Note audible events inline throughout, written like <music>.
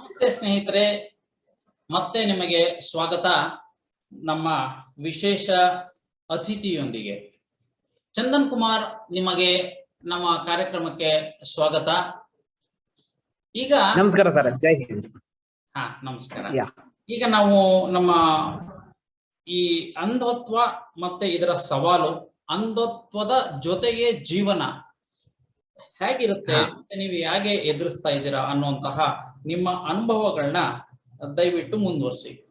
ನಮಸ್ತೆ ಸ್ನೇಹಿತರೆ ಮತ್ತೆ ನಿಮಗೆ ಸ್ವಾಗತ ನಮ್ಮ ವಿಶೇಷ ಅತಿಥಿಯೊಂದಿಗೆ. ಚಂದನ್ ಕುಮಾರ್ ನಿಮಗೆ ನಮ್ಮ ಕಾರ್ಯಕ್ರಮಕ್ಕೆ ಸ್ವಾಗತ. ಈಗ ನಮಸ್ಕಾರ ಸರ್ ಜೈ ಹಿಂದ್. ಹಾ ನಮಸ್ಕಾರ. ಈಗ ನಾವು ನಮ್ಮ ಈ ಅಂಧತ್ವ ಮತ್ತೆ ಇದರ ಸವಾಲು ಅಂಧತ್ವದ ಜೊತೆಗೆ ಜೀವನ. ಹೇಗಿರುತ್ತೆ ನೀವು ಹೇಗೆ ಎದುರಿಸ್ತಾ ಇದ್ದೀರಾ ಅನ್ನುವಂತಹ ನಿಮ್ಮ ಅನುಭವಗಳನ್ನ ದಯವಿಟ್ಟು ಮುಂದುವರಿಸಿ.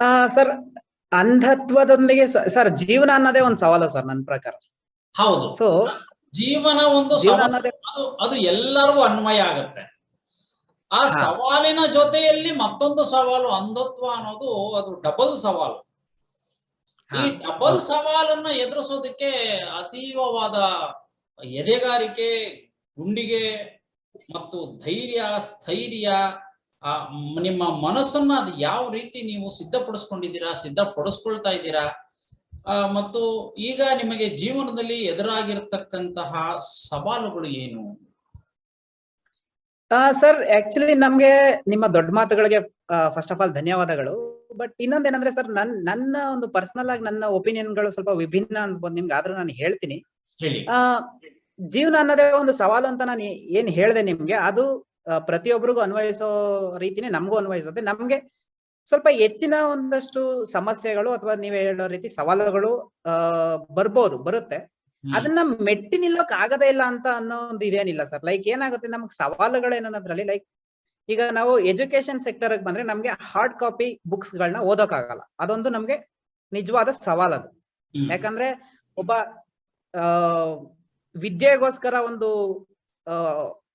ಆ, ಸರ್ ಅಂಧತ್ವದೊಂದಿಗೆ ಸರ್ ಜೀವನ ಅನ್ನೋದೇ ಒಂದು ಸವಾಲು ಸರ್ ನನ್ನ ಪ್ರಕಾರ. ಹೌದು. ಸೊ ಜೀವನ ಒಂದು ಸವಾಲು. ಅದು ಅದು ಎಲ್ಲರಿಗೂ ಅನ್ವಯ ಆಗತ್ತೆ. ಆ ಸವಾಲಿನ ಜೊತೆಯಲ್ಲಿ ಮತ್ತೊಂದು ಸವಾಲು ಅಂಧತ್ವ ಅನ್ನೋದು ಅದು ಡಬಲ್ ಸವಾಲು. ಈ ಡಬಲ್ ಸವಾಲನ್ನ ಎದುರಿಸೋದಕ್ಕೆ ಅತೀವವಾದ ಎದೆಗಾರಿಕೆ ಗುಂಡಿಗೆ ಮತ್ತು ಧೈರ್ಯ ಸ್ಥೈರ್ಯ ಆ ನಿಮ್ಮ ಮನಸ್ಸನ್ನ ಅದು ಯಾವ ರೀತಿ ನೀವು ಸಿದ್ಧಪಡಿಸ್ಕೊಂಡಿದ್ದೀರಾ ಸಿದ್ಧಪಡಿಸ್ಕೊಳ್ತಾ ಇದ್ದೀರಾ ಆ, ಮತ್ತು ಈಗ ನಿಮಗೆ ಜೀವನದಲ್ಲಿ ಎದುರಾಗಿರ್ತಕ್ಕಂತಹ ಸವಾಲುಗಳು ಏನು? ಸರ್ ಆಕ್ಚುಲಿ ನಮ್ಗೆ ನಿಮ್ಮ ದೊಡ್ಡ ಮಾತುಗಳಿಗೆ ಫಸ್ಟ್ ಆಫ್ ಆಲ್ ಧನ್ಯವಾದಗಳು. ಬಟ್ ಇನ್ನೊಂದೇನಂದ್ರೆ ಸರ್ ನನ್ ನನ್ನ ಒಂದು ಪರ್ಸನಲ್ ಆಗಿ ನನ್ನ ಒಪಿನಿಯನ್ಗಳು ಸ್ವಲ್ಪ ವಿಭಿನ್ನ ಅನ್ಸ್ಬೋದು ನಿಮ್ಗೆ ಆದ್ರೂ ನಾನು ಹೇಳ್ತೀನಿ. ಜೀವನ ಅನ್ನೋದೇ ಒಂದು ಸವಾಲು ಅಂತ ನಾನು ಏನ್ ಹೇಳ್ದೆ ನಿಮ್ಗೆ ಅದು ಪ್ರತಿಯೊಬ್ಬರಿಗೂ ಅನ್ವಯಿಸೋ ರೀತಿನೇ ನಮಗೂ ಅನ್ವಯಿಸುತ್ತೆ. ನಮ್ಗೆ ಸ್ವಲ್ಪ ಹೆಚ್ಚಿನ ಒಂದಷ್ಟು ಸಮಸ್ಯೆಗಳು ಅಥವಾ ನೀವ್ ಹೇಳೋ ರೀತಿ ಸವಾಲುಗಳು ಬರ್ಬೋದು ಬರುತ್ತೆ. ಅದನ್ನ ಮೆಟ್ಟಿ ನಿಲ್ಲೋಕ್ ಆಗದೇ ಇಲ್ಲ ಅಂತ ಅನ್ನೋ ಒಂದು ಇದೇನಿಲ್ಲ ಸರ್. ಲೈಕ್ ಏನಾಗುತ್ತೆ ನಮ್ಗೆ ಸವಾಲುಗಳು ಏನನ್ನೋದ್ರಲ್ಲಿ ಲೈಕ್ ಈಗ ನಾವು ಎಜುಕೇಶನ್ ಸೆಕ್ಟರ್ ಬಂದ್ರೆ ನಮ್ಗೆ ಹಾರ್ಡ್ ಕಾಪಿ ಬುಕ್ಸ್ ಗಳನ್ನ ಓದೋಕ್ ಆಗಲ್ಲ ಅದೊಂದು ನಮ್ಗೆ ನಿಜವಾದ ಸವಾಲ್ ಅದು ಯಾಕಂದ್ರೆ ಒಬ್ಬ ವಿದ್ಯೆಗೋಸ್ಕರ ಒಂದು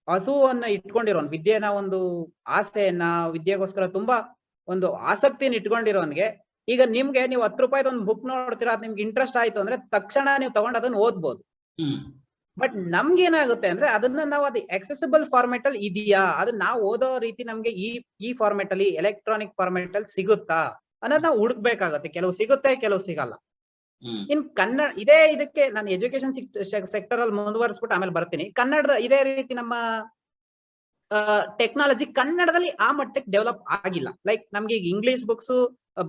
ಹಸುವನ್ನ ಇಟ್ಕೊಂಡಿರೋನ್ ವಿದ್ಯೆನ ಒಂದು ಆಸೆಯನ್ನ ವಿದ್ಯೆಗೋಸ್ಕರ ತುಂಬಾ ಒಂದು ಆಸಕ್ತಿನ ಇಟ್ಕೊಂಡಿರೋನ್ಗೆ ಈಗ ನಿಮ್ಗೆ ನೀವು ಹತ್ತು ರೂಪಾಯಿದ ಒಂದು ಬುಕ್ ನೋಡ್ತೀರಾ ಅದ್ ನಿಮ್ಗೆ ಇಂಟ್ರೆಸ್ಟ್ ಆಯ್ತು ಅಂದ್ರೆ ತಕ್ಷಣ ನೀವು ತಗೊಂಡ್ ಅದನ್ನ ಓದ್ಬೋದು. ಹ್ಮ್. ಬಟ್ ನಮ್ಗೆ ಏನಾಗುತ್ತೆ ಅಂದ್ರೆ ಅದನ್ನ ನಾವು ಅದು ಎಕ್ಸೆಸಿಬಲ್ ಫಾರ್ಮೆಟ್ ಅಲ್ಲಿ ಇದೆಯಾ ಅದನ್ನ ನಾವು ಓದೋ ರೀತಿ ನಮ್ಗೆ ಈ ಈ ಫಾರ್ಮೆಟ್ ಅಲ್ಲಿ ಎಲೆಕ್ಟ್ರಾನಿಕ್ ಫಾರ್ಮೆಟ್ ಅಲ್ಲಿ ಸಿಗುತ್ತಾ ಅನ್ನೋದ್ ನಾವು ಹುಡುಕ್ಬೇಕಾಗತ್ತೆ. ಕೆಲವು ಸಿಗುತ್ತೆ ಕೆಲವು ಸಿಗಲ್ಲ. ಇನ್ ಕನ್ನಡ, ಇದೇ ಇದಕ್ಕೆ ನಾನು ಎಜುಕೇಶನ್ ಸೆಕ್ಟರ್ ಅಲ್ಲಿ ಮುಂದುವರಿಸ್ಬಿಟ್ಟು ಆಮೇಲೆ ಬರ್ತೀನಿ. ಕನ್ನಡದ ಇದೇ ರೀತಿ ನಮ್ಮ ಟೆಕ್ನಾಲಜಿ ಕನ್ನಡದಲ್ಲಿ ಆ ಮಟ್ಟಕ್ಕೆ ಡೆವಲಪ್ ಆಗಿಲ್ಲ. ಲೈಕ್ ನಮ್ಗೆ ಈಗ ಇಂಗ್ಲಿಷ್ ಬುಕ್ಸ್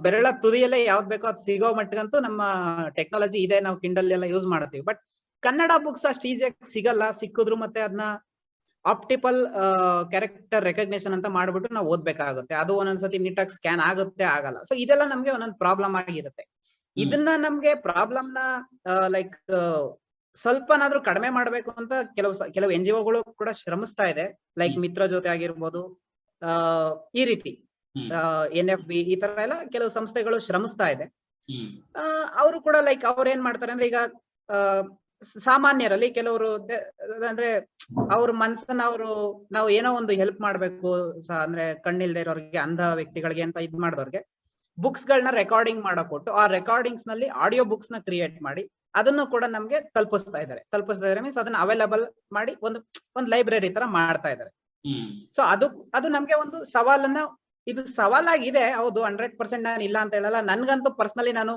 ಬೆರಳ ತುದಿಯಲ್ಲೇ ಯಾವ್ದು ಬೇಕೋ ಅದು ಸಿಗೋ ಮಟ್ಟಗಂತೂ ನಮ್ಮ ಟೆಕ್ನಾಲಜಿ ಇದೆ. ನಾವು ಕಿಂಡಲ್ ಎಲ್ಲ ಯೂಸ್ ಮಾಡ್ತೀವಿ. ಬಟ್ ಕನ್ನಡ ಬುಕ್ಸ್ ಅಷ್ಟು ಈಸಿಯಾಗಿ ಸಿಗಲ್ಲ. ಸಿಕ್ಕಿದ್ರು ಮತ್ತೆ ಅದನ್ನ ಆಪ್ಟಿಪಲ್ ಕ್ಯಾರೆಕ್ಟರ್ ರೆಕಗ್ನೇಷನ್ ಅಂತ ಮಾಡ್ಬಿಟ್ಟು ನಾವು ಓದ್ಬೇಕಾಗುತ್ತೆ. ಅದು ಒಂದೊಂದ್ಸತಿ ನೀಟಾಗಿ ಸ್ಕ್ಯಾನ್ ಆಗುತ್ತೆ, ಆಗಲ್ಲ. ಸೊ ಇದೆಲ್ಲ ನಮ್ಗೆ ಒಂದೊಂದು ಪ್ರಾಬ್ಲಮ್ ಆಗಿರುತ್ತೆ. ಇದನ್ನ ನಮ್ಗೆ ಪ್ರಾಬ್ಲಮ್ನ ಲೈಕ್ ಸ್ವಲ್ಪನಾದ್ರೂ ಕಡಿಮೆ ಮಾಡ್ಬೇಕು ಅಂತ ಕೆಲವು ಕೆಲವು ಎನ್ ಜಿ ಒಗಳು ಕೂಡ ಶ್ರಮಿಸ್ತಾ ಇದೆ. ಲೈಕ್. ಮಿತ್ರ ಜೊತೆ ಆಗಿರ್ಬೋದು ಆ ಈ ರೀತಿ. ಎನ್ ಎಫ್ ಬಿ ಈ ತರ ಎಲ್ಲ ಕೆಲವು ಸಂಸ್ಥೆಗಳು ಶ್ರಮಿಸ್ತಾ ಇದೆ. ಅವರು ಕೂಡ ಲೈಕ್ ಅವ್ರ ಏನ್ ಮಾಡ್ತಾರೆ ಅಂದ್ರೆ ಈಗ ಸಾಮಾನ್ಯರಲ್ಲಿ ಕೆಲವರು ಅಂದ್ರೆ ಅವ್ರ ಮನ್ಸನ್ನ ಅವರು ನಾವು ಏನೋ ಒಂದು ಹೆಲ್ಪ್ ಮಾಡ್ಬೇಕು ಅಂದ್ರೆ ಕಣ್ಣಿಲ್ದೇ ಇರೋರಿಗೆ ಅಂಧ ವ್ಯಕ್ತಿಗಳಿಗೆ ಅಂತ ಇದ್ ಮಾಡಿದವ್ರಿಗೆ ಬುಕ್ಸ್ ಗಳನ್ನ ರೆಕಾರ್ಡಿಂಗ್ ಮಾಡೋ ಕೊಟ್ಟು ಆ ರೆಕಾರ್ಡಿಂಗ್ಸ್ನಲ್ಲಿ ಆಡಿಯೋ ಬುಕ್ಸ್ನ ಕ್ರಿಯೇಟ್ ಮಾಡಿ ಅದನ್ನು ಕೂಡ ನಮ್ಗೆ ತಲುಪಿಸ್ತಾ ಇದ್ದಾರೆ. ತಲುಪಿಸ್ತಾ ಇದಾರೆ ಮೀನ್ಸ್ ಅದನ್ನ ಅವೈಲಬಲ್ ಮಾಡಿ ಒಂದು ಒಂದು ಲೈಬ್ರರಿ ತರ ಮಾಡ್ತಾ ಇದ್ದಾರೆ. ಸೊ ಅದು ಅದು ನಮ್ಗೆ ಒಂದು ಸವಾಲನ್ನ ಇದು ಸವಾಲಾಗಿದೆ ಹೌದು ಹಂಡ್ರೆಡ್ ಪರ್ಸೆಂಟ್ ನಾನು ಇಲ್ಲ ಅಂತ ಹೇಳಲ್ಲ. ನನ್ಗಂತೂ ಪರ್ಸನಲಿ ನಾನು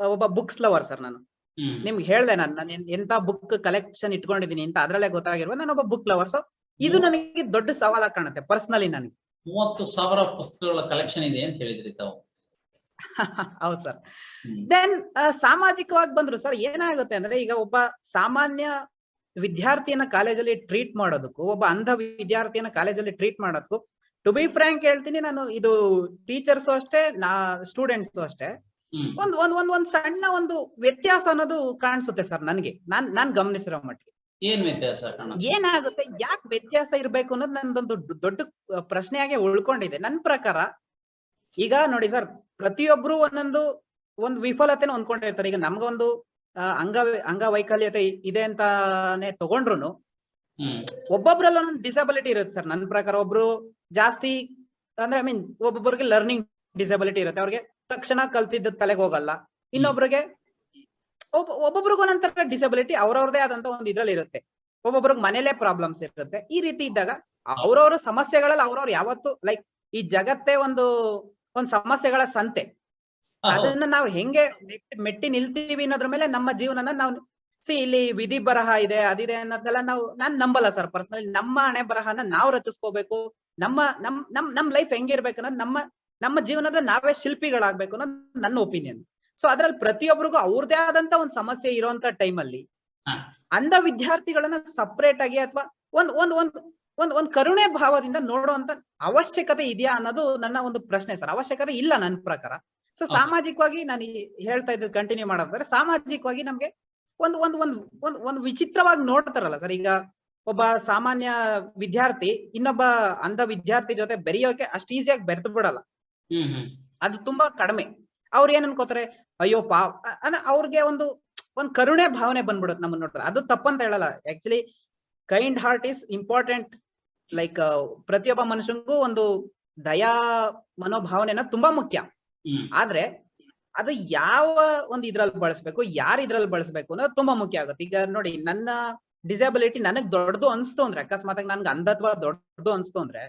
ಒಬ್ಬ ಬುಕ್ಸ್ ಲವರ್ ಸರ್ ನಾನು. ನಿಮ್ಗೆ ಹೇಳ್ದೆ ನಾನು ನಾನು ಎಂತ ಬುಕ್ ಕಲೆಕ್ಷನ್ ಇಟ್ಕೊಂಡಿದೀನಿ ಅಂತ ಅದ್ರಲ್ಲೇ ಗೊತ್ತಾಗಿರುವ ನಾನು ಒಬ್ಬ ಬುಕ್ ಲವರ್. ಸೊ ಇದು ನನಗೆ ದೊಡ್ಡ ಸವಾಲಾಗಿ ಕಾಣುತ್ತೆ ಪರ್ಸನಲಿ ನನಗೆ. ಮೂವತ್ತು ಸಾವಿರ ಪುಸ್ತಕಗಳ ಕಲೆಕ್ಷನ್ ಇದೆ ಅಂತ ಹೇಳಿದ್ರಿ ತಾವು. <laughs> ಹೌದು ಸರ್. ದೆನ್ ಸಾಮಾಜಿಕವಾಗಿ ಬಂದ್ರು ಸರ್ ಏನಾಗುತ್ತೆ ಅಂದ್ರೆ ಈಗ ಒಬ್ಬ ಸಾಮಾನ್ಯ ವಿದ್ಯಾರ್ಥಿಯನ್ನ ಕಾಲೇಜಲ್ಲಿ ಟ್ರೀಟ್ ಮಾಡೋದಕ್ಕೂ ಒಬ್ಬ ಅಂಧ ವಿದ್ಯಾರ್ಥಿಯನ್ನ ಕಾಲೇಜಲ್ಲಿ ಟ್ರೀಟ್ ಮಾಡೋದಕ್ಕೂ ಟು ಬಿ ಫ್ರಾಂಕ್ ಹೇಳ್ತೀನಿ ನಾನು ಇದು ಟೀಚರ್ಸ್ ಅಷ್ಟೇ ನಾ ಸ್ಟೂಡೆಂಟ್ಸ್ ಅಷ್ಟೇ. ಒಂದ್ ಒಂದ್ ಒಂದ್ ಒಂದ್ ಸಣ್ಣ ಒಂದು ವ್ಯತ್ಯಾಸ ಅನ್ನೋದು ಕಾಣಿಸುತ್ತೆ ಸರ್ ನನ್ಗೆ. ನಾನ್ ನಾನ್ ಗಮನಿಸಿರೋ ಮಟ್ಟಿಗೆ. ಏನ್ ವ್ಯತ್ಯಾಸ ಏನಾಗುತ್ತೆ ಯಾಕೆ ವ್ಯತ್ಯಾಸ ಇರ್ಬೇಕು ಅನ್ನೋದು ನಂದೊಂದು ದೊಡ್ಡ- ಪ್ರಶ್ನೆಯಾಗೆ ಉಳ್ಕೊಂಡಿದೆ. ನನ್ ಪ್ರಕಾರ ಈಗ ನೋಡಿ ಸರ್ ಪ್ರತಿಯೊಬ್ರು ಒಂದೊಂದು ಒಂದು ವಿಫಲತೆನ ಹೊಂದ್ಕೊಂಡಿರ್ತಾರೆ ಈಗ ನಮ್ಗೊಂದು ಅಂಗ ಅಂಗವೈಕಲ್ಯತೆ ಇದೆ ಅಂತಾನೆ ತಗೊಂಡ್ರು ಒಬ್ಬೊಬ್ರಲ್ಲಿ ಒಂದೊಂದು ಡಿಸಬಿಲಿಟಿ ಇರುತ್ತೆ ಸರ್. ನನ್ನ ಪ್ರಕಾರ ಒಬ್ರು ಜಾಸ್ತಿ ಅಂದ್ರೆ ಐ ಮೀನ್ ಒಬ್ಬೊಬ್ಬರಿಗೆ ಲರ್ನಿಂಗ್ ಡಿಸಬಿಲಿಟಿ ಇರುತ್ತೆ. ಅವ್ರಿಗೆ ತಕ್ಷಣ ಕಲ್ತಿದ್ದ ತಲೆಗೆ ಹೋಗಲ್ಲ. ಇನ್ನೊಬ್ರಿಗೆ ಒಬ್ಬ ಒಬ್ಬೊಬ್ರಿಗೂ ಒಂದೊಂಥರ ಡಿಸಬಿಲಿಟಿ ಅವ್ರವ್ರದೇ ಆದಂತ ಒಂದು ಇದ್ರಲ್ಲಿ ಇರುತ್ತೆ. ಒಬ್ಬೊಬ್ರಿಗೆ ಮನೇಲೆ ಪ್ರಾಬ್ಲಮ್ಸ್ ಇರುತ್ತೆ. ಈ ರೀತಿ ಇದ್ದಾಗ ಅವ್ರವ್ರ ಸಮಸ್ಯೆಗಳಲ್ಲಿ ಅವ್ರವ್ರು ಯಾವತ್ತು ಲೈಕ್ ಈ ಜಗತ್ತೇ ಒಂದು ಒಂದ್ ಸಮಸ್ಯೆಗಳ ಸಂತೆ. ಅದನ್ನ ನಾವು ಹೆಂಗೆ ಮೆಟ್ಟಿ- ನಿಲ್ತೀವಿ ಅನ್ನೋದ್ರ ಮೇಲೆ ನಮ್ಮ ಜೀವನನ ನಾವು ಸಿ ಇಲ್ಲಿ ವಿಧಿ ಬರಹ ಇದೆ ಅದಿದೆ ಅನ್ನೋದೆಲ್ಲ ನಾವು ನಾನ್ ನಂಬಲ್ಲ ಸರ್ ಪರ್ಸನಲಿ ನಮ್ಮ ಹಣೆ ಬರಹನ ನಾವು ರಚಿಸ್ಕೋಬೇಕು. ನಮ್ಮ ನಮ್ ನಮ್ ನಮ್ ಲೈಫ್ ಹೆಂಗಿರ್ಬೇಕು ಅನ್ನೋದು ನಮ್ಮ ನಮ್ಮ ಜೀವನದ ನಾವೇ ಶಿಲ್ಪಿಗಳಾಗ್ಬೇಕು ಅನ್ನೋದು ನನ್ನ ಒಪಿನಿಯನ್ ಸೊ ಅದ್ರಲ್ಲಿ ಪ್ರತಿಯೊಬ್ಬರಿಗೂ ಅವ್ರದೇ ಆದಂತ ಒಂದ್ ಸಮಸ್ಯೆ ಇರುವಂತ ಟೈಮಲ್ಲಿ. ಅಂಧ ವಿದ್ಯಾರ್ಥಿಗಳನ್ನ ಸಪ್ರೇಟ್ ಆಗಿ ಅಥವಾ ಒಂದ್ ಒಂದ್ ಒಂದ್ ಒಂದ್ ಒಂದ್ ಕರುಣೆ ಭಾವದಿಂದ ನೋಡುವಂತ ಅವಶ್ಯಕತೆ ಇದೆಯಾ ಅನ್ನೋದು ನನ್ನ ಒಂದು ಪ್ರಶ್ನೆ ಸರ್. ಅವಶ್ಯಕತೆ ಇಲ್ಲ ನನ್ನ ಪ್ರಕಾರ. ಸೊ. ಸಾಮಾಜಿಕವಾಗಿ ನಾನು ಹೇಳ್ತಾ ಇದ್ದು ಕಂಟಿನ್ಯೂ ಮಾಡೋದಾದ್ರೆ ಸಾಮಾಜಿಕವಾಗಿ ನಮ್ಗೆ ಒಂದು ಒಂದು ಒಂದು ಒಂದು ಒಂದು ವಿಚಿತ್ರವಾಗಿ ನೋಡ್ತಾರಲ್ಲ ಸರ್. ಈಗ ಒಬ್ಬ ಸಾಮಾನ್ಯ ವಿದ್ಯಾರ್ಥಿ ಇನ್ನೊಬ್ಬ ಅಂಧ ವಿದ್ಯಾರ್ಥಿ ಜೊತೆ ಬೆರೆಯೋಕೆ ಅಷ್ಟು ಈಸಿಯಾಗಿ ಬೆರೆತು ಬಿಡಲ್ಲ. ಅದು ತುಂಬಾ ಕಡಿಮೆ. ಅವ್ರು ಏನ್ ಅನ್ಕೋತಾರೆ? ಅಯ್ಯೋ ಪಾ ಅಂದ್ರೆ ಅವ್ರಿಗೆ ಒಂದು ಒಂದ್ ಕರುಣೆ ಭಾವನೆ ಬಂದ್ಬಿಡುತ್ತೆ ನಮ್ಮನ್ನ ನೋಡಿದ್ರೆ. ಅದು ತಪ್ಪಂತ ಹೇಳಲ್ಲ. Actually kind heart is important like ಪ್ರತಿಯೊಬ್ಬ ಮನುಷ್ಯನಿಗೂ ಒಂದು ದಯಾ ಮನೋಭಾವನೆನ ತುಂಬಾ ಮುಖ್ಯ. ಆದ್ರೆ ಅದು ಯಾವ ಒಂದು ಇದ್ರಲ್ಲಿ ಬಳಸ್ಬೇಕು ಯಾರು ಇದ್ರಲ್ಲಿ ಬಳಸ್ಬೇಕು ಅನ್ನೋದು ತುಂಬಾ ಮುಖ್ಯ ಆಗುತ್ತೆ. ಈಗ ನೋಡಿ ನನ್ನ ಡಿಸಬಿಲಿಟಿ ನನಗ್ ದೊಡ್ಡದು ಅನ್ಸ್ತು ಅಂದ್ರೆ ಅಕಸ್ಮಾತ್ ನನ್ಗೆ ಅಂಧತ್ವ ದೊಡ್ಡದು ಅನ್ಸ್ತು ಅಂದ್ರೆ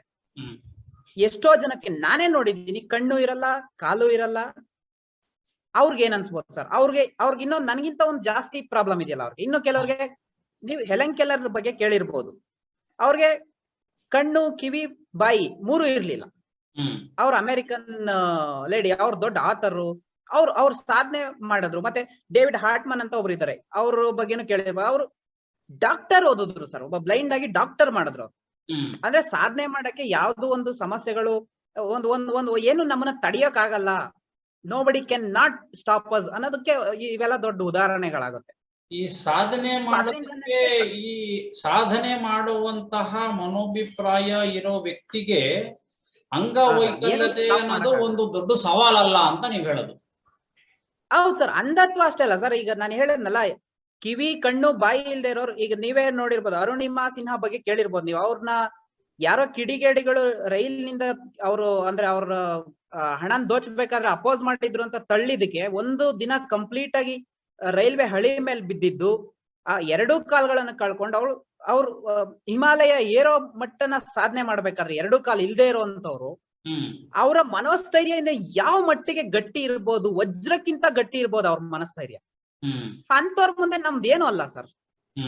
ಎಷ್ಟೋ ಜನಕ್ಕೆ ನಾನೇ ನೋಡಿದ್ದೀನಿ ಕಣ್ಣು ಇರಲ್ಲ ಕಾಲು ಇರಲ್ಲ ಅವ್ರಿಗೆ ಏನ್ ಅನ್ಸ್ಬೋದು ಸರ್? ಅವ್ರಿಗೆ ಅವ್ರಿಗೆ ಇನ್ನೊಂದು ನನ್ಗಿಂತ ಒಂದು ಜಾಸ್ತಿ ಪ್ರಾಬ್ಲಮ್ ಇದೆಯಲ್ಲ ಅವ್ರಿಗೆ. ಇನ್ನು ಕೆಲವ್ರಿಗೆ ನೀವು ಹೆಲನ್ ಕೆಲರ್ ಬಗ್ಗೆ ಕೇಳಿರ್ಬೋದು. ಅವ್ರಿಗೆ ಕಣ್ಣು ಕಿವಿ ಬಾಯಿ ಮೂರು ಇರ್ಲಿಲ್ಲ. ಅವ್ರ ಅಮೆರಿಕನ್ ಲೇಡಿ ಅವ್ರ ದೊಡ್ಡ ಆತರು ಅವ್ರು ಅವ್ರ ಸಾಧನೆ ಮಾಡಿದ್ರು. ಮತ್ತೆ ಡೇವಿಡ್ ಹಾರ್ಟ್ಮನ್ ಅಂತ ಒಬ್ರು ಇದ್ದಾರೆ ಅವ್ರ ಬಗ್ಗೆನು ಕೇಳಿದ್ರು ಅವರು ಡಾಕ್ಟರ್ ಓದಿದ್ರು ಸರ್. ಒಬ್ಬ ಬ್ಲೈಂಡ್ ಆಗಿ ಡಾಕ್ಟರ್ ಮಾಡಿದ್ರು ಅವ್ರು. ಅಂದ್ರೆ ಸಾಧನೆ ಮಾಡಕ್ಕೆ ಯಾವ್ದು ಒಂದು ಸಮಸ್ಯೆಗಳು ಒಂದು ಒಂದು ಒಂದು ಏನು ನಮ್ಮನ್ನ ತಡಿಯೋಕಾಗಲ್ಲ ಆಗಲ್ಲ ನೋ ಬಡಿ ಕ್ಯಾನ್ ನಾಟ್ ಸ್ಟಾಪ್ ಅಸ್ ಅನ್ನೋದಕ್ಕೆ ಇವೆಲ್ಲ ದೊಡ್ಡ ಉದಾಹರಣೆಗಳಾಗುತ್ತೆ. ಈ ಸಾಧನೆ ಮಾಡೋದಕ್ಕೆ ಈ ಸಾಧನೆ ಮಾಡುವಂತಹ ಮನೋಭಿಪ್ರಾಯ ಇರೋ ವ್ಯಕ್ತಿಗೆ ಅಂಗವೈಕಲ್ಯತೆ ಅನ್ನೋದು ಒಂದು ದೊಡ್ಡ ಸವಾಲಲ್ಲ ಅಂತ ನೀವು ಹೇಳೋದು. ಹೌದು ಸರ್ ಅಂಧತ್ವ ಅಷ್ಟೇ ಅಲ್ಲ ಸರ್ ಈಗ ನಾನು ಹೇಳಿದ್ನಲ್ಲ ಕಿವಿ ಕಣ್ಣು ಬಾಯಿ ಇಲ್ದೇ ಇರೋರು ಈಗ ನೀವೇ ನೋಡಿರ್ಬೋದು ಅರುಣಿಮಾ ಸಿನ್ಹಾ ಬಗ್ಗೆ ಕೇಳಿರ್ಬೋದು ನೀವು ಅವ್ರನ್ನ ಯಾರೋ ಕಿಡಿಗೇಡಿಗಳು ರೈಲ್ನಿಂದ ಅವರು ಅಂದ್ರೆ ಅವ್ರ ಹಣನ ದೋಚಬೇಕಾದ್ರೆ ಅಪೋಸ್ ಮಾಡಿದ್ರು ಅಂತ ತಳ್ಳಿದಕ್ಕೆ ಒಂದು ದಿನ ಕಂಪ್ಲೀಟ್ ಆಗಿ ರೈಲ್ವೆ ಹಳಿ ಮೇಲೆ ಬಿದ್ದಿದ್ದು ಆ ಎರಡೂ ಕಾಲ್ಗಳನ್ನ ಕಳ್ಕೊಂಡು ಅವಳು ಅವ್ರು ಹಿಮಾಲಯ ಏರೋ ಮಟ್ಟನ ಸಾಧನೆ ಮಾಡ್ಬೇಕಾದ್ರೆ ಎರಡೂ ಕಾಲ್ ಇಲ್ದೇ ಇರುವಂತವ್ರು ಅವರ ಮನೋಸ್ಥೈರ್ಯ ಯಾವ ಮಟ್ಟಿಗೆ ಗಟ್ಟಿ ಇರ್ಬೋದು ವಜ್ರಕ್ಕಿಂತ ಗಟ್ಟಿ ಇರ್ಬೋದು ಅವ್ರ ಮನೋಸ್ಥೈರ್ಯ. ಅಂತವ್ರ ಮುಂದೆ ನಮ್ದು ಏನು ಅಲ್ಲ ಸರ್.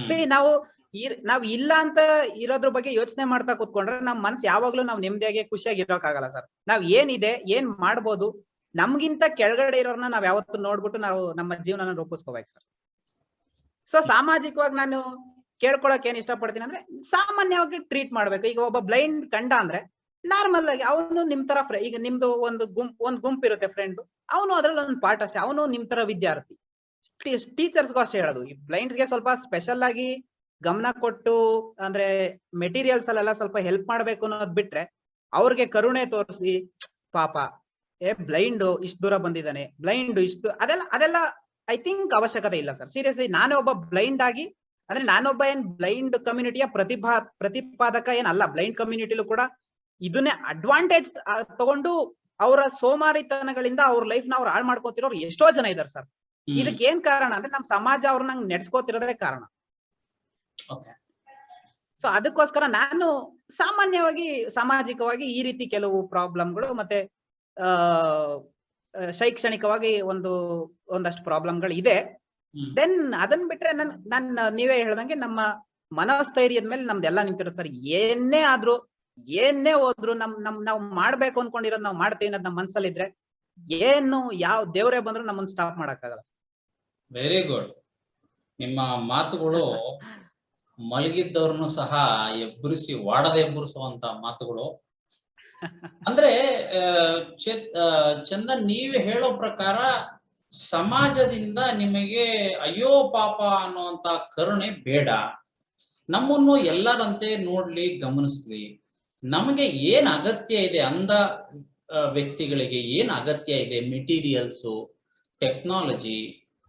ಸಿ ನಾವು ಇರ್- ನಾವ್ ಇಲ್ಲ ಅಂತ ಇರೋದ್ರ ಬಗ್ಗೆ ಯೋಚನೆ ಮಾಡ್ತಾ ಕೂತ್ಕೊಂಡ್ರೆ ನಮ್ ಮನ್ಸ್ ಯಾವಾಗ್ಲೂ ನಾವ್ ನೆಮ್ಮದಿಯಾಗಿ ಖುಷಿಯಾಗಿ ಇರೋಕಾಗಲ್ಲ ಸರ್. ನಾವ್ ಏನಿದೆ ಏನ್ ಮಾಡ್ಬೋದು ನಮ್ಗಿಂತ ಕೆಳಗಡೆ ಇರೋರ್ನ ನಾವ್ ಯಾವತ್ತು ನೋಡ್ಬಿಟ್ಟು ನಾವು ನಮ್ಮ ಜೀವನ ರೂಪಿಸ್ಕೋಬೇಕು ಸರ್. ಸೊ ಸಾಮಾಜಿಕವಾಗಿ ನಾನು ಕೇಳ್ಕೊಳಕ್ ಏನ್ ಇಷ್ಟಪಡ್ತೀನಿ ಅಂದ್ರೆ ಸಾಮಾನ್ಯವಾಗಿ ಟ್ರೀಟ್ ಮಾಡ್ಬೇಕು. ಈಗ ಒಬ್ಬ ಬ್ಲೈಂಡ್ ಕಂಡ ಅಂದ್ರೆ ನಾರ್ಮಲ್ ಆಗಿ ಅವನು ನಿಮ್ ತರ ಈಗ ನಿಮ್ದು ಒಂದು ಗುಂಪ್ ಒಂದ್ ಗುಂಪ್ ಇರುತ್ತೆ ಫ್ರೆಂಡ್ ಅವನು ಅದ್ರಲ್ಲಿ ಒಂದು ಪಾರ್ಟ್ ಅಷ್ಟೇ. ಅವನು ನಿಮ್ ತರ ವಿದ್ಯಾರ್ಥಿ. ಟೀಚರ್ಸ್ಗೂ ಅಷ್ಟೇ ಹೇಳೋದು. ಈ ಬ್ಲೈಂಡ್ಸ್ಗೆ ಸ್ವಲ್ಪ ಸ್ಪೆಷಲ್ ಆಗಿ ಗಮನ ಕೊಟ್ಟು ಅಂದ್ರೆ ಮೆಟೀರಿಯಲ್ಸ್ ಅಲ್ಲೆಲ್ಲ ಸ್ವಲ್ಪ ಹೆಲ್ಪ್ ಮಾಡ್ಬೇಕು ಅನ್ನೋದ್ ಬಿಟ್ರೆ ಅವ್ರಿಗೆ ಕರುಣೆ ತೋರಿಸಿ, ಪಾಪ ಏ ಬ್ಲೈಂಡ್ ಇಷ್ಟು ದೂರ ಬಂದಿದ್ದಾನೆ ಬ್ಲೈಂಡ್ ಇಷ್ಟು ಅದೆಲ್ಲ ಅದೆಲ್ಲ ಐ ಥಿಂಕ್ ಅವಶ್ಯಕತೆ ಇಲ್ಲ ಸರ್ ಸೀರಿಯಸ್ಲಿ ನಾನೇ ಒಬ್ಬ ಬ್ಲೈಂಡ್ ಆಗಿ ಅಂದ್ರೆ ನಾನೊಬ್ಬ ಏನ್ ಬ್ಲೈಂಡ್ ಕಮ್ಯುನಿಟಿಯ ಪ್ರತಿಭಾ ಪ್ರತಿಪಾದಕ ಏನಲ್ಲ ಬ್ಲೈಂಡ್ ಕಮ್ಯುನಿಟಿಲೂ ಕೂಡ ಇದನ್ನೇ ಅಡ್ವಾಂಟೇಜ್ ತಗೊಂಡು ಅವರ ಸೋಮಾರಿತನಗಳಿಂದ ಅವ್ರ ಲೈಫ್ನ ಅವ್ರು ಹಾಳು ಮಾಡ್ಕೋತಿರೋರು ಎಷ್ಟೋ ಜನ ಇದಾರೆ ಸರ್. ಇದಕ್ಕೆ ಏನ್ ಕಾರಣ ಅಂದ್ರೆ ನಮ್ ಸಮಾಜ ಅವ್ರನ್ನ ನಡ್ಸ್ಕೋತಿರೋದೇ ಕಾರಣ. ಸೊ ಅದಕ್ಕೋಸ್ಕರ ನಾನು ಸಾಮಾನ್ಯವಾಗಿ ಸಾಮಾಜಿಕವಾಗಿ ಈ ರೀತಿ ಕೆಲವು ಪ್ರಾಬ್ಲಮ್ಗಳು ಮತ್ತೆ ಶೈಕ್ಷಣಿಕವಾಗಿ ಒಂದು ಒಂದಷ್ಟು ಪ್ರಾಬ್ಲಮ್ಗಳು ಇದೆ. ದೆನ್ ಅದನ್ ಬಿಟ್ರೆ ನನ್ ನನ್ನ ನೀವೇ ಹೇಳ್ದಂಗೆ ನಮ್ಮ ಮನೋಸ್ಥೈರ್ಯದ ಮೇಲೆ ನಮ್ದೆಲ್ಲ ನಿಂತಿರೋದು ಸರ್. ಏನೇ ಆದ್ರೂ ಏನೇ ಹೋದ್ರು ನಮ್ ನಮ್ ನಾವ್ ಮಾಡ್ಬೇಕು ಅನ್ಕೊಂಡಿರೋದ್ ನಾವು ಮಾಡ್ತೀವಿ ಅನ್ನೋದ್ ನಮ್ ಮನ್ಸಲ್ಲಿದ್ರೆ ಏನು ಯಾವ ದೇವ್ರೇ ಬಂದ್ರು ನಮ್ಮನ್ನ ಸ್ಟಾಪ್ ಮಾಡಕ್ಕಾಗಲ್ಲ ವೆರಿ ಗುಡ್ ನಿಮ್ಮ ಮಾತುಗಳು ಮಲಗಿದ್ದವ್ರನ್ನು ಸಹ ಎಬ್ಬರಿಸಿ ವಾಡದೆ ಎಬ್ಬರಿಸುವಂತ ಮಾತುಗಳು. ಅಂದ್ರೆ ಚಂದನ್, ನೀವೇ ಹೇಳೋ ಪ್ರಕಾರ ಸಮಾಜದಿಂದ ನಿಮಗೆ ಅಯ್ಯೋ ಪಾಪ ಅನ್ನುವಂತ ಕರುಣೆ ಬೇಡ. ನಮ್ಮನ್ನು ಎಲ್ಲರಂತೆ ನೋಡ್ಲಿ, ಗಮನಿಸ್ಲಿ. ನಮಗೆ ಏನ್ ಅಗತ್ಯ ಇದೆ ಅಂದ ವ್ಯಕ್ತಿಗಳಿಗೆ ಏನ್ ಅಗತ್ಯ ಇದೆ? ಮೆಟೀರಿಯಲ್ಸು, ಟೆಕ್ನಾಲಜಿ,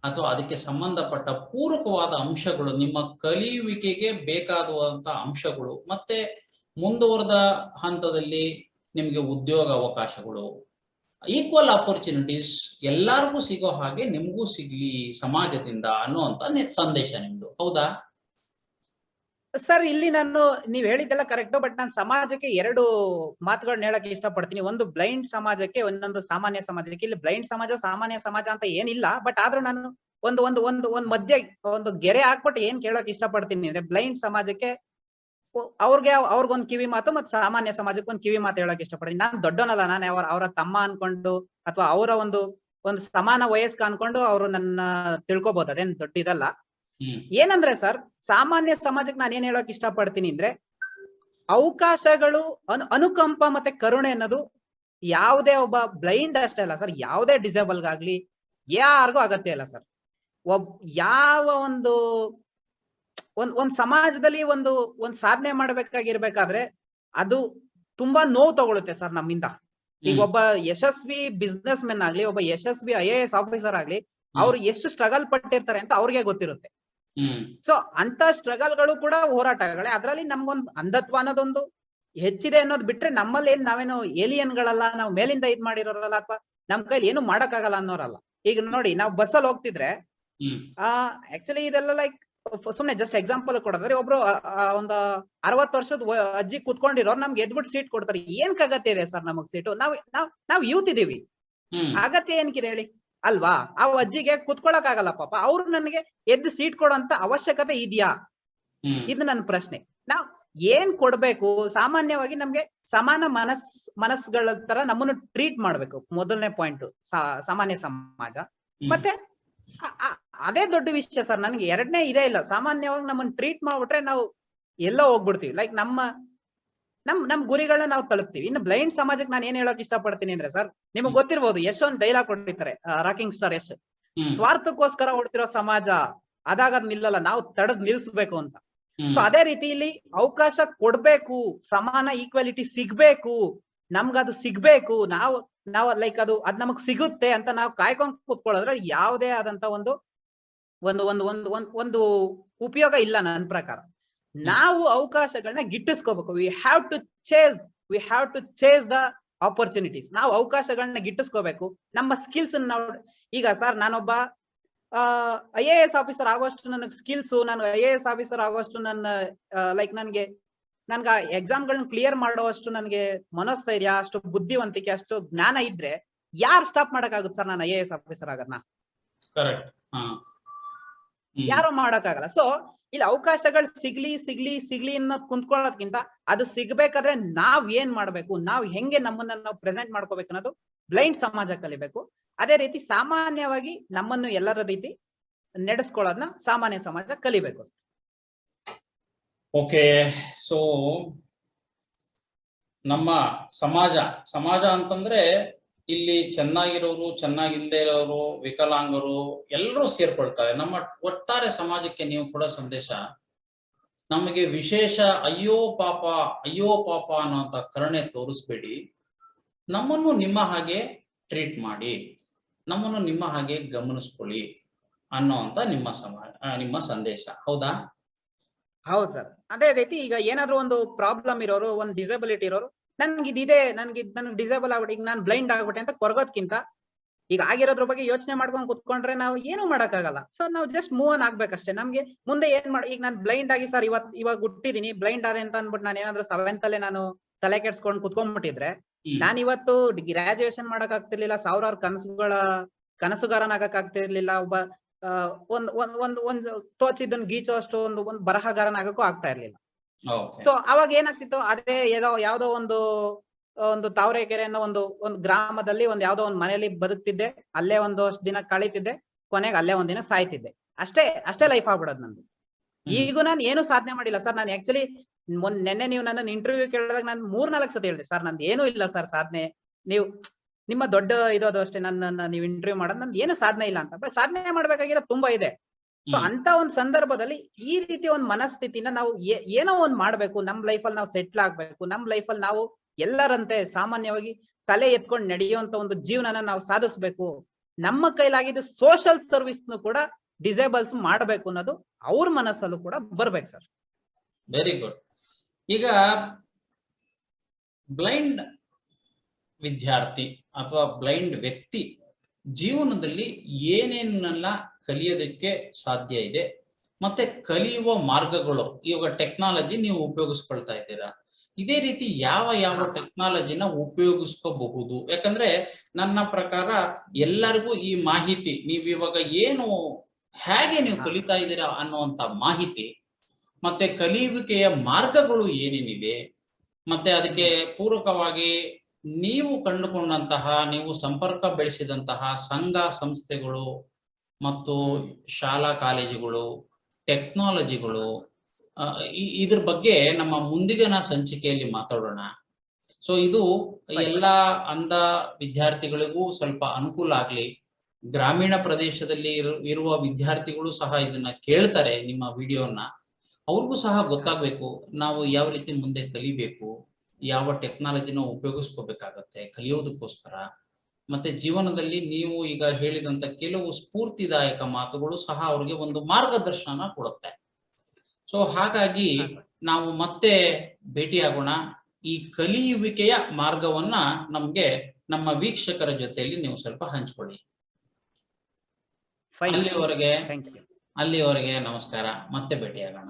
ಅಥವಾ ಅದಕ್ಕೆ ಸಂಬಂಧಪಟ್ಟ ಪೂರಕವಾದ ಅಂಶಗಳು, ನಿಮ್ಮ ಕಲಿಯುವಿಕೆಗೆ ಬೇಕಾದಂತ ಅಂಶಗಳು. ಮತ್ತೆ ಮುಂದುವರೆದ ಹಂತದಲ್ಲಿ ನಿಮಗೆ ಉದ್ಯೋಗ ಅವಕಾಶಗಳು ಈಕ್ವಲ್ ಆಪರ್ಚುನಿಟೀಸ್ ಎಲ್ಲರಿಗೂ ಸಿಗೋ ಹಾಗೆ ನಿಮಗೂ ಸಿಗ್ಲಿ ಸಮಾಜದಿಂದ ಅನ್ನುವಂತ ಸಂದೇಶ ನಿಮ್ದು. ಹೌದಾ? ಸರ್, ಇಲ್ಲಿ ನಾನು ನೀವ್ ಹೇಳಿದ್ದೆಲ್ಲ ಕರೆಕ್ಟ್ ಬಟ್ ನಾನು ಸಮಾಜಕ್ಕೆ ಎರಡು ಮಾತುಗಳನ್ನ ಹೇಳಕ್ ಇಷ್ಟಪಡ್ತೀನಿ. ಒಂದು ಬ್ಲೈಂಡ್ ಸಮಾಜಕ್ಕೆ ಒಂದೊಂದು ಸಾಮಾನ್ಯ ಸಮಾಜಕ್ಕೆ. ಇಲ್ಲಿ ಬ್ಲೈಂಡ್ ಸಮಾಜ, ಸಾಮಾನ್ಯ ಸಮಾಜ ಅಂತ ಏನಿಲ್ಲ ಬಟ್ ಆದ್ರೂ ನಾನು ಒಂದು ಒಂದು ಒಂದು, ಒಂದ್ ಮಧ್ಯ, ಒಂದು ಗೆರೆ ಹಾಕ್ಬಿಟ್ಟು ಏನ್ ಕೇಳಕ್ ಇಷ್ಟಪಡ್ತೀನಿ ಅಂದ್ರೆ ಬ್ಲೈಂಡ್ ಸಮಾಜಕ್ಕೆ ಅವ್ರಿಗೆ ಅವ್ರಿಗೊಂದ್ ಕಿವಿ ಮಾತು ಮತ್ತೆ ಸಾಮಾನ್ಯ ಸಮಾಜಕ್ಕೆ ಒಂದ್ ಕಿವಿ ಮಾತು ಹೇಳಕ್ ಇಷ್ಟಪಡ್ತೀನಿ. ನಾನ್ ದೊಡ್ಡವನಲ್ಲ ನಾನು ಅವ್ರ ಅವರ ತಮ್ಮ ಅನ್ಕೊಂಡು ಅಥವಾ ಅವರ ಒಂದು ಒಂದು ಸಮಾನ ವಯಸ್ಕ ಅನ್ಕೊಂಡು ಅವರು ನನ್ನ ತಿಳ್ಕೊಬಹುದು ಅದೇನ್ ದೊಡ್ಡ ಇದಲ್ಲ. ಏನಂದ್ರೆ ಸರ್ ಸಾಮಾನ್ಯ ಸಮಾಜಕ್ಕೆ ನಾನು ಏನ್ ಹೇಳಕ್ ಇಷ್ಟಪಡ್ತೀನಿ ಅಂದ್ರೆ ಅವಕಾಶಗಳು ಅನು ಅನುಕಂಪ ಮತ್ತೆ ಕರುಣೆ ಅನ್ನೋದು ಯಾವುದೇ ಒಬ್ಬ ಬ್ಲೈಂಡ್ ಅಷ್ಟೇ ಅಲ್ಲ ಸರ್ ಯಾವುದೇ ಡಿಸೇಬಲ್ ಗಾಗ್ಲಿ ಯಾರಿಗೂ ಅಗತ್ಯ ಇಲ್ಲ ಸರ್. ಒಬ್ ಯಾವ ಒಂದು ಒಂದ್ ಒಂದ್ ಸಮಾಜದಲ್ಲಿ ಒಂದು ಒಂದ್ ಸಾಧನೆ ಮಾಡ್ಬೇಕಾಗಿರ್ಬೇಕಾದ್ರೆ ಅದು ತುಂಬಾ ನೋವು ತಗೊಳುತ್ತೆ ಸರ್ ನಮ್ಮಿಂದ. ಈಗ ಒಬ್ಬ ಯಶಸ್ವಿ ಬಿಸ್ನೆಸ್ ಮೆನ್ ಆಗ್ಲಿ ಒಬ್ಬ ಯಶಸ್ವಿ ಐ ಎ ಎಸ್ ಆಫೀಸರ್ ಆಗ್ಲಿ ಅವ್ರು ಎಷ್ಟು ಸ್ಟ್ರಗಲ್ ಪಟ್ಟಿರ್ತಾರೆ ಅಂತ ಅವ್ರಿಗೆ ಗೊತ್ತಿರುತ್ತೆ. ಸೊ ಅಂತ ಸ್ಟ್ರಗಲ್ಗಳು ಕೂಡ ಹೋರಾಟಗಳೇ ಅದ್ರಲ್ಲಿ ನಮ್ಗೊಂದು ಅಂಧತ್ವ ಅನ್ನೋದೊಂದು ಹೆಚ್ಚಿದೆ ಅನ್ನೋದು ಬಿಟ್ರೆ ನಮ್ಮಲ್ಲಿ ಏನ್ ನಾವೇನು ಏಲಿಯನ್ಗಳಲ್ಲ ನಾವು ಮೇಲಿಂದ ಇದ್ ಮಾಡಿರೋರಲ್ಲ ಅಥವಾ ನಮ್ ಕೈಲಿ ಏನು ಮಾಡಕ್ಕಾಗಲ್ಲ ಅನ್ನೋರಲ್ಲ. ಈಗ ನೋಡಿ ನಾವು ಬಸ್ಸಲ್ಲಿ ಹೋಗ್ತಿದ್ರೆ ಆ ಆಕ್ಚುಲಿ ಇದೆಲ್ಲ ಲೈಕ್ ಸುಮ್ನೆ ಜಸ್ಟ್ ಎಕ್ಸಾಂಪಲ್ ಕೊಡೋದ್ರೆ ಒಬ್ರು ಒಂದು ಅರವತ್ ವರ್ಷದ ಅಜ್ಜಿ ಕುತ್ಕೊಂಡಿರೋರು ನಮ್ಗೆ ಎದ್ಬಿಟ್ಟು ಸೀಟ್ ಕೊಡ್ತಾರೆ. ಏನ್ ಅಗತ್ಯ ಇದೆ ಸರ್ ನಮಗ್ ಸೀಟು ನಾವ್ ನಾವ್ ನಾವ್ ಯೂತ್ ಇದೀವಿ. ಅಗತ್ಯ ಏನ್ಕಿದೆ ಹೇಳಿ? ಅಲ್ವಾ? ಆ ಅಜ್ಜಿಗೆ ಕುತ್ಕೊಳಕ್ ಆಗಲ್ಲ ಪಾಪ. ಅವ್ರು ನನಗೆ ಎದ್ದು ಸೀಟ್ ಕೊಡೋಂತ ಅವಶ್ಯಕತೆ ಇದೆಯಾ? ಇದು ನನ್ನ ಪ್ರಶ್ನೆ. ನಾವ್ ಏನ್ ಕೊಡ್ಬೇಕು? ಸಾಮಾನ್ಯವಾಗಿ ನಮ್ಗೆ ಸಮಾನ ಮನಸ್ ಮನಸ್ಗಳ ತರ ನಮ್ಮನ್ನು ಟ್ರೀಟ್ ಮಾಡ್ಬೇಕು. ಮೊದಲನೇ ಪಾಯಿಂಟ್ ಸಾಮಾನ್ಯ ಸಮಾಜ. ಮತ್ತೆ ಅದೇ ದೊಡ್ಡ ವಿಷಯ ಸರ್ ನನ್ಗೆ ಎರಡನೇ ಇದೇ ಇಲ್ಲ. ಸಾಮಾನ್ಯವಾಗಿ ನಮ್ಮನ್ನ ಟ್ರೀಟ್ ಮಾಡ್ಬಿಟ್ರೆ ನಾವು ಎಲ್ಲ ಹೋಗ್ಬಿಡ್ತೀವಿ. ಲೈಕ್ ನಮ್ಮ ನಮ್ ನಮ್ ಗುರಿಗಳನ್ನ ನಾವು ತಲುಪ್ತೀವಿ. ಇನ್ನು ಬ್ಲೈಂಡ್ ಸಮಾಜಕ್ಕೆ ನಾನು ಏನ್ ಹೇಳಕ್ ಇಷ್ಟಪಡ್ತೀನಿ ಅಂದ್ರೆ ಸರ್ ನಿಮ್ಗೆ ಗೊತ್ತಿರ್ಬೋದು ಒಂದ್ ಡೈಲಾಗ್ ಕೊಟ್ಟಿರ್ತಾರೆ ರಾಕಿಂಗ್ ಸ್ಟಾರ್ ಯಶ್. ಸ್ವಾರ್ಥಕ್ಕೋಸ್ಕರ ಹೊಡ್ತಿರೋ ಸಮಾಜ ಅದಾಗ ಅದ್ ನಿಲ್ಲಲ್ಲ ನಾವು ತಡೆದ್ ನಿಲ್ಸ್ಬೇಕು ಅಂತ. ಸೊ ಅದೇ ರೀತಿ ಇಲ್ಲಿ ಅವಕಾಶ ಕೊಡ್ಬೇಕು ಸಮಾನ ಈಕ್ವಾಲಿಟಿ ಸಿಗ್ಬೇಕು ನಮ್ಗದು ಸಿಗ್ಬೇಕು ನಾವು ನಾವು ಲೈಕ್ ಅದು ಅದ್ ನಮಗ್ ಸಿಗುತ್ತೆ ಅಂತ ನಾವು ಕಾಯ್ಕೊಂಡು ಕೂತ್ಕೊಳ್ಳೋದ್ರೆ ಯಾವುದೇ ಆದಂತ ಒಂದು ಒಂದು ಒಂದು ಒಂದು ಒಂದು ಒಂದು ಉಪಯೋಗ ಇಲ್ಲ ನನ್ನ ಪ್ರಕಾರ. ನಾವು ಅವಕಾಶಗಳನ್ನ ಗಿಟ್ಟಿಸ್ಕೋಬೇಕು. We have to chase we have to chase the opportunities ನಾವು ಅವಕಾಶಗಳನ್ನ ಗಿಟ್ಟಿಸ್ಕೋಬೇಕು. ನಮ್ಮ ಸ್ಕಿಲ್ಸ್ ನಾವು ಈಗ ಸರ್ ನಾನೊಬ್ಬ ಐ ಎ ಎಸ್ ಆಫೀಸರ್ ಆಗೋಷ್ಟು ನನಗೆ ಸ್ಕಿಲ್ಸ್ ನಾನು ಐ ಎ ಎಸ್ ಆಫೀಸರ್ ಆಗುವಷ್ಟು ನನ್ನ ಲೈಕ್ ನನ್ಗೆ ನನ್ಗೆ ಎಕ್ಸಾಮ್ಗಳನ್ನ ಕ್ಲಿಯರ್ ಮಾಡುವಷ್ಟು ನನಗೆ ಮನೋಸ್ಥೈರ್ಯ ಅಷ್ಟು ಬುದ್ಧಿವಂತಿಕೆ ಅಷ್ಟು ಜ್ಞಾನ ಇದ್ರೆ ಯಾರು ಸ್ಟಾಪ್ ಮಾಡಕ್ಕಾಗುತ್ತೆ ಸರ್ ನಾನು ಐ ಎ ಎಸ್ ಆಫೀಸರ್ ಆಗದ್ನ. ಯಾರು ಮಾಡಕ್ಕಾಗಲ್ಲ ಸೊ ಇಲ್ಲಿ ಅವಕಾಶಗಳು ಸಿಗ್ಲಿ ಸಿಗ್ಲಿ ಸಿಗ್ಲಿ ಅನ್ನೋದ್ ಕುಂತ್ಕೊಳ್ಳೋದ್ಕಿಂತ ಅದು ಸಿಗ್ಬೇಕಾದ್ರೆ ನಾವ್ ಏನ್ ಮಾಡ್ಬೇಕು ನಾವ್ ಹೆಂಗೆ ನಮ್ಮನ್ನ ನಾವು ಪ್ರೆಸೆಂಟ್ ಮಾಡ್ಕೋಬೇಕು ಅನ್ನೋದು ಬ್ಲೈಂಡ್ ಸಮಾಜ ಕಲಿಬೇಕು. ಅದೇ ರೀತಿ ಸಾಮಾನ್ಯವಾಗಿ ನಮ್ಮನ್ನು ಎಲ್ಲರ ರೀತಿ ನಡೆಸ್ಕೊಳ್ಳೋದನ್ನ ಸಾಮಾನ್ಯ ಸಮಾಜ ಕಲಿಬೇಕು. ಓಕೆ ಸೊ ನಮ್ಮ ಸಮಾಜ ಸಮಾಜ ಅಂತಂದ್ರೆ ಇಲ್ಲಿ ಚೆನ್ನಾಗಿರೋರು ಚೆನ್ನಾಗಿಲ್ಲದೆ ಇರೋರು, ವಿಕಲಾಂಗರು ಎಲ್ಲರೂ ಸೇರ್ಕೊಳ್ತಾರೆ. ನಮ್ಮ ಒಟ್ಟಾರೆ ಸಮಾಜಕ್ಕೆ ನೀವು ಕೂಡ ಸಂದೇಶ, ನಮಗೆ ವಿಶೇಷ ಅಯ್ಯೋ ಪಾಪ ಅಯ್ಯೋ ಪಾಪ ಅನ್ನೋಂತ ಕರುಣೆ ತೋರಿಸ್ಬೇಡಿ. ನಮ್ಮನ್ನು ನಿಮ್ಮ ಹಾಗೆ ಟ್ರೀಟ್ ಮಾಡಿ, ನಮ್ಮನ್ನು ನಿಮ್ಮ ಹಾಗೆ ಗಮನಿಸ್ಕೊಳ್ಳಿ ಅನ್ನೋ ಅಂತ ನಿಮ್ಮ ಸಮಾಜ ನಿಮ್ಮ ಸಂದೇಶ. ಹೌದಾ? ಹೌದು ಸರ್. ಅದೇ ರೀತಿ ಈಗ ಏನಾದ್ರು ಒಂದು ಪ್ರಾಬ್ಲಮ್ ಇರೋರು ಒಂದು ಡಿಸೇಬಿಲಿಟಿ ಇರೋರು ನನ್ಗೆ ಇದಿದೆ ನನ್ಗೆ ನನ್ಗೆ ಡಿಸೇಬಲ್ ಆಗ್ಬಿಟ್ಟು ಈಗ ನಾನು ಬ್ಲೈಂಡ್ ಆಗ್ಬಿಟ್ಟೆ ಅಂತ ಕೊರಗೋದ್ಕಿಂತ ಈಗ ಆಗಿರೋದ್ರ ಬಗ್ಗೆ ಯೋಚನೆ ಮಾಡ್ಕೊಂಡು ಕುತ್ಕೊಂಡ್ರೆ ನಾವು ಏನು ಮಾಡಕ್ಕಾಗಲ್ಲ. ಸೊ ನಾವು ಜಸ್ಟ್ ಮೂವ್ ಆನ್ ಆಗ್ಬೇಕಷ್ಟೇ. ನಮ್ಗೆ ಮುಂದೆ ಏನ್ ಮಾಡಿ ಈಗ ನಾನು ಬ್ಲೈಂಡ್ ಆಗಿ ಸರ್ ಇವತ್ ಇವಾಗ ಹುಟ್ಟಿದೀನಿ ಬ್ಲೈಂಡ್ ಆದೆ ಅಂತ ಅಂದ್ಬಿಟ್ಟು ನಾನು ಏನಾದ್ರು ಸೆವೆಂತ್ ಅಲ್ಲೇ ನಾನು ತಲೆ ಕೆಡ್ಸ್ಕೊಂಡು ಕುತ್ಕೊಂಡ್ಬಿಟ್ಟಿದ್ರೆ. ನಾನು ಇವತ್ತು ಗ್ರಾಜುಯೇಷನ್ ಮಾಡಕ್ ಆಗ್ತಿರ್ಲಿಲ್ಲ ಸಾವಿರಾರು ಕನಸುಗಳ ಕನಸುಗಾರನಾಗಕ್ ಆಗ್ತಿರ್ಲಿಲ್ಲ ಒಬ್ಬ ಒಂದ್ ಒಂದ್ ಒಂದ್ ಒಂದು ತೋಚಿದ್ದನ್ ಗೀಚೋ ಅಷ್ಟು ಒಂದು ಒಂದು ಬರಹಗಾರನಾಗಕ್ಕೂ ಆಗ್ತಾ ಇರ್ಲಿಲ್ಲ. ಸೊ ಅವಾಗ ಏನಾಗ್ತಿತ್ತು? ಅದೇ ಏನೋ ಯಾವ್ದೋ ಒಂದು ಒಂದು ತಾವರೆಕೆರೆ ಅನ್ನೋ ಒಂದು ಒಂದು ಗ್ರಾಮದಲ್ಲಿ ಒಂದ್ ಯಾವ್ದೋ ಒಂದ್ ಮನೆಯಲ್ಲಿ ಬದುಕ್ತಿದ್ದೆ. ಅಲ್ಲೇ ಒಂದು ಅಷ್ಟು ದಿನ ಕಳೀತಿದ್ದೆ. ಕೊನೆಗೆ ಅಲ್ಲೇ ಒಂದಿನ ಸಾಯ್ತಿದ್ದೆ. ಅಷ್ಟೇ ಅಷ್ಟೇ ಲೈಫ್ ಆಗ್ಬಿಡೋದು ನಂದು. ಈಗೂ ನಾನು ಏನು ಸಾಧನೆ ಮಾಡಿಲ್ಲ. ಸರ್ ನಾನು ಆಕ್ಚುಲಿ ಮೊನ್ ನೆನ್ನೆ ನೀವು ನನ್ನ ಇಂಟರ್ವ್ಯೂ ಕೇಳಿದಾಗ ನಾನು ಮೂರ್ ನಾಲ್ಕು ಸತಿ ಹೇಳಿದೆ. ಸರ್ ನಂದು ಏನೂ ಇಲ್ಲ ಸರ್ ಸಾಧನೆ. ನೀವು ನಿಮ್ಮ ದೊಡ್ಡ ಇರೋದು ಅಷ್ಟೇ ನನ್ನ ನೀವು ಇಂಟರ್ವ್ಯೂ ಮಾಡೋದು ನಂದು ಏನು ಸಾಧನೆ ಇಲ್ಲ ಅಂತ. ಬಟ್ ಸಾಧನೆ ಮಾಡ್ಬೇಕಾಗಿರೋ ತುಂಬಾ ಇದೆ. ಸೊ ಅಂತ ಒಂದ್ ಸಂದರ್ಭದಲ್ಲಿ ಈ ರೀತಿ ಒಂದ್ ಮನಸ್ಥಿತಿನ ನಾವು ಏನೋ ಒಂದ್ ಮಾಡ್ಬೇಕು. ನಮ್ ಲೈಫಲ್ಲಿ ನಾವು ಸೆಟ್ಲ್ ಆಗ್ಬೇಕು. ನಮ್ ಲೈಫಲ್ಲಿ ನಾವು ಎಲ್ಲರಂತೆ ಸಾಮಾನ್ಯವಾಗಿ ತಲೆ ಎತ್ಕೊಂಡು ನಡೆಯುವಂತ ಒಂದು ಜೀವನನ ನಾವು ಸಾಧಿಸ್ಬೇಕು. ನಮ್ಮ ಕೈಲಾಗಿದ್ದು ಸೋಷಿಯಲ್ ಸರ್ವಿಸ್ ಕೂಡ ಡಿಸೇಬಲ್ಸ್ ಮಾಡ್ಬೇಕು ಅನ್ನೋದು ಅವ್ರ ಮನಸ್ಸಲ್ಲೂ ಕೂಡ ಬರ್ಬೇಕು ಸರ್. ವೆರಿ ಗುಡ್ ಈಗ ಬ್ಲೈಂಡ್ ವಿದ್ಯಾರ್ಥಿ ಅಥವಾ ಬ್ಲೈಂಡ್ ವ್ಯಕ್ತಿ ಜೀವನದಲ್ಲಿ ಏನೇನೆಲ್ಲ ಕಲಿಯೋದಕ್ಕೆ ಸಾಧ್ಯ ಇದೆ, ಮತ್ತೆ ಕಲಿಯುವ ಮಾರ್ಗಗಳು, ಇವಾಗ ಟೆಕ್ನಾಲಜಿ ನೀವು ಉಪಯೋಗಿಸ್ಕೊಳ್ತಾ ಇದ್ದೀರಾ ಇದೇ ರೀತಿ ಯಾವ ಯಾವ ಟೆಕ್ನಾಲಜಿನ ಉಪಯೋಗಿಸ್ಕೋಬಹುದು ಯಾಕಂದ್ರೆ ನನ್ನ ಪ್ರಕಾರ ಎಲ್ಲರಿಗೂ ಈ ಮಾಹಿತಿ ನೀವು ಇವಾಗ ಏನು, ಹೇಗೆ ನೀವು. ಕಲಿತಾ ಇದ್ದೀರಾ ಅನ್ನುವಂತ ಮಾಹಿತಿ, ಮತ್ತೆ ಕಲಿಯುವಿಕೆಯ ಮಾರ್ಗಗಳು ಏನೇನಿದೆ, ಮತ್ತೆ ಅದಕ್ಕೆ ಪೂರಕವಾಗಿ ನೀವು ಕಂಡುಕೊಂಡಂತಹ ನೀವು ಸಂಪರ್ಕ ಬೆಳೆಸಿದಂತಹ ಸಂಘ ಸಂಸ್ಥೆಗಳು ಮತ್ತು ಶಾಲಾ ಕಾಲೇಜುಗಳು ಟೆಕ್ನಾಲಜಿಗಳು ಇದ್ರ ಬಗ್ಗೆ ನಮ್ಮ ಮುಂದಿನ ಸಂಚಿಕೆಯಲ್ಲಿ ಮಾತಾಡೋಣ. ಸೊ ಇದು ಎಲ್ಲ ಅಂಧ ವಿದ್ಯಾರ್ಥಿಗಳಿಗೂ ಸ್ವಲ್ಪ ಅನುಕೂಲ ಆಗ್ಲಿ ಗ್ರಾಮೀಣ ಪ್ರದೇಶದಲ್ಲಿ ಇರು- ಇರುವ ವಿದ್ಯಾರ್ಥಿಗಳು ಸಹ ಇದನ್ನ ಕೇಳ್ತಾರೆ ನಿಮ್ಮ ವಿಡಿಯೋನ. ಅವ್ರಿಗೂ ಸಹ ಗೊತ್ತಾಗ್ಬೇಕು ನಾವು ಯಾವ ರೀತಿ ಮುಂದೆ ಕಲಿಬೇಕು. ಯಾವ ಟೆಕ್ನಾಲಜಿನ ಉಪಯೋಗಿಸ್ಕೋಬೇಕಾಗತ್ತೆ ಕಲಿಯೋದಕ್ಕೋಸ್ಕರ. ಮತ್ತೆ ಜೀವನದಲ್ಲಿ ನೀವು ಈಗ ಹೇಳಿದಂತ ಕೆಲವು ಸ್ಫೂರ್ತಿದಾಯಕ ಮಾತುಗಳು ಸಹ ಅವ್ರಿಗೆ ಒಂದು ಮಾರ್ಗದರ್ಶನ ಕೊಡುತ್ತೆ. ಸೊ ಹಾಗಾಗಿ ನಾವು ಮತ್ತೆ ಭೇಟಿಯಾಗೋಣ. ಈ ಕಲಿಯುವಿಕೆಯ ಮಾರ್ಗವನ್ನ ನಮ್ಗೆ ನಮ್ಮ ವೀಕ್ಷಕರ ಜೊತೆಯಲ್ಲಿ ನೀವು ಸ್ವಲ್ಪ ಹಂಚ್ಕೊಳ್ಳಿ. ಅಲ್ಲಿವರೆಗೆ ಅಲ್ಲಿವರೆಗೆ ನಮಸ್ಕಾರ. ಮತ್ತೆ ಭೇಟಿಯಾಗೋಣ.